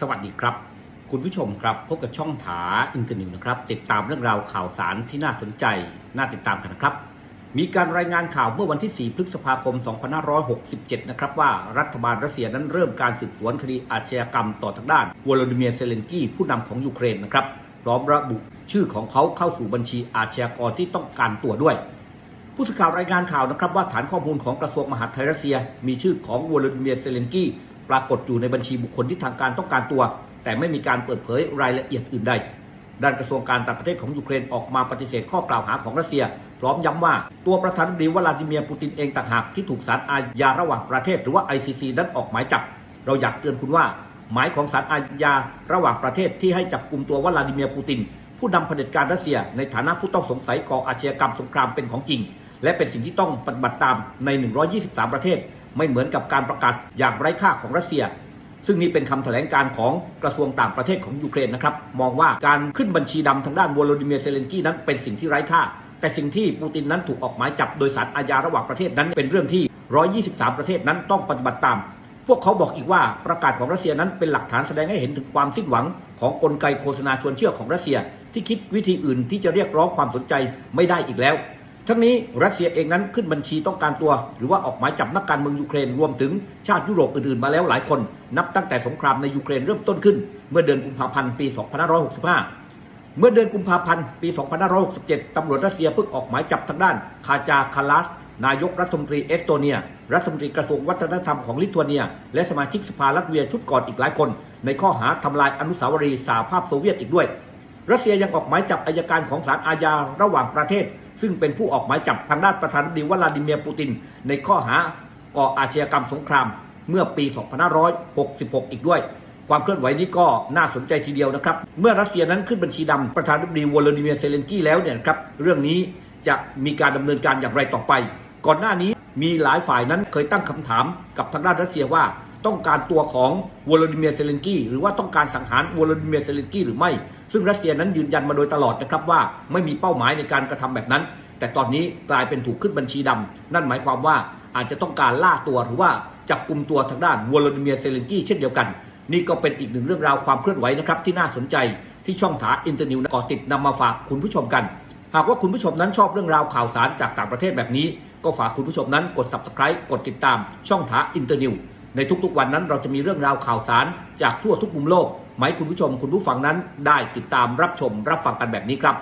สวัสดีครับ คุณผู้ชมครับพบกับช่องถาอินเตอร์นิวนะครับ ติดตามเรื่องราวข่าวสารที่น่าสนใจ น่าติดตามกันนะครับ มีการรายงานข่าวเมื่อวันที่ 4 พฤษภาคม 2567 นะครับว่ารัฐบาลรัสเซียนั้นเริ่มการสืบสวนคดีอาชญากรรมต่อทางด้านวลาดิเมียร์เซเลนกี้ผู้นำของยูเครนนะครับพร้อมระบุชื่อของเขาเข้าสู่บัญชีอาชญากรที่ต้องการตัวด้วยผู้สื่อข่าวรายงานข่าวนะครับว่าฐานข้อมูลของกระทรวงมหาดไทยรัสเซีย มีชื่อของวลาดิเมียร์เซเลนกี้ ปรากฏอยู่ในบัญชีบุคคลที่ทางการต้องการตัว แต่ไม่มีการเปิดเผยรายละเอียดอื่นใด ด้านกระทรวงการต่างประเทศของยูเครนออกมาปฏิเสธข้อกล่าวหาของรัสเซีย พร้อมย้ำว่าตัวประธานาธิบดีวลาดิเมียร์ปูตินเองต่างหากที่ถูกศาลอาญาระหว่างประเทศหรือว่า ICC นั้นออกหมายจับ เราอยากเตือนคุณว่า หมายของศาลอาญาระหว่างประเทศที่ให้จับกลุ่มตัววลาดิเมียร์ปูติน ผู้นำเผด็จการรัสเซีย ในฐานะผู้ต้องสงสัยก่ออาชญากรรมสงครามเป็นของจริง และเป็นสิ่งที่ต้องปฏิบัติตามใน 123 ประเทศ ไม่เหมือนกับการประกาศอย่างไร้ค่าของรัสเซีย ซึ่งนี่เป็นคำแถลงการของกระทรวงต่างประเทศของยูเครนนะครับมองว่าการขึ้นบัญชีดำทางด้านวโลดิเมียร์เซเลนกี้นั้นเป็นสิ่งที่ไร้ค่า แต่สิ่งที่ปูตินนั้นถูกออกหมายจับโดยสารอาญาระหว่างประเทศนั้นเป็นเรื่องที่ 123 ประเทศนั้นต้องปฏิบัติตามพวกเขาบอกอีกว่าประกาศของรัสเซียนั้นเป็นหลักฐานแสดงให้เห็นถึงความสิ้นหวัง ของกลไกโฆษณาชวนเชื่อของรัสเซีย ที่คิดวิธีอื่นที่จะเรียกร้องความสนใจไม่ได้อีกแล้ว ทั้งนี้รัสเซียเองนั้นขึ้นบัญชีต้องการตัว หรือว่าออกหมายจับนักการเมืองยูเครนรวมถึงชาติยุโรปอื่นๆมาแล้วหลายคน นับตั้งแต่สงครามในยูเครนเริ่มต้นขึ้น เมื่อเดือนกุมภาพันธ์ปี 2565 เมื่อเดือนกุมภาพันธ์ปี 2567 ตำรวจรัสเซียเพิ่งออกหมายจับทางด้านคาจาคาลัสนายกรัฐมนตรีเอสโตเนีย รัฐมนตรีกระทรวงวัฒนธรรมของลิทัวเนีย และสมาชิกสภาลัตเวียชุดก่อนอีกหลายคน ในข้อหาทำลายอนุสาวรีย์สหภาพโซเวียตอีกด้วย รัสเซียยังออกหมายจับอายการของศาลอาญาระหว่างประเทศ ซึ่งเป็นผู้ออกหมายจับทางด้านประธานาธิบดีวลาดิเมียร์ปูติน ในข้อหาก่ออาชญากรรมสงคราม เมื่อปี 2566 อีกด้วย ความเคลื่อนไหวนี้ก็น่าสนใจทีเดียวนะครับ เมื่อรัสเซียนั้นขึ้นบัญชีดำประธานาธิบดีวลาดิเมียร์เซเลนกี้แล้วเนี่ยครับเรื่องนี้จะมีการดำเนินการอย่างไรต่อไป ก่อนหน้านี้มีหลายฝ่ายนั้นเคยตั้งคำถามกับทางด้านรัสเซียว่า ต้องการตัวของวลาดิเมียร์เซเลนกี้หรือว่าต้องการสังหารวลาดิเมียร์เซเลนกี้หรือไม่ ซึ่งรัสเซียนั้นยืนยันมาโดยตลอดนะครับว่าไม่มีเป้าหมายในการกระทำแบบนั้น แต่ตอนนี้กลายเป็นถูกขึ้นบัญชีดำนั่นหมายความว่าอาจจะต้องการล่าตัวหรือว่าจับกลุ่มตัวทางด้านวลาดิเมียร์เซเลนกี้เช่นเดียวกัน นี่ก็เป็นอีกหนึ่งเรื่องราวความเคลื่อนไหวนะครับที่น่าสนใจที่ช่องถาอินเตอร์นิวก่อติดนำมาฝากคุณผู้ชมกัน หากว่าคุณผู้ชมนั้นชอบเรื่องราวข่าวสารจากต่างประเทศแบบนี้ ก็ฝากคุณผู้ชมนั้นกด subscribe กดติดตามช่องถาอินเตอร์นิว ในทุกๆวันนั้นเราจะมีเรื่องราวข่าวสารจากทั่วทุกมุมโลกไหมคุณผู้ชมคุณผู้ฟังนั้นได้ติดตามรับชมรับฟังกันแบบนี้ครับ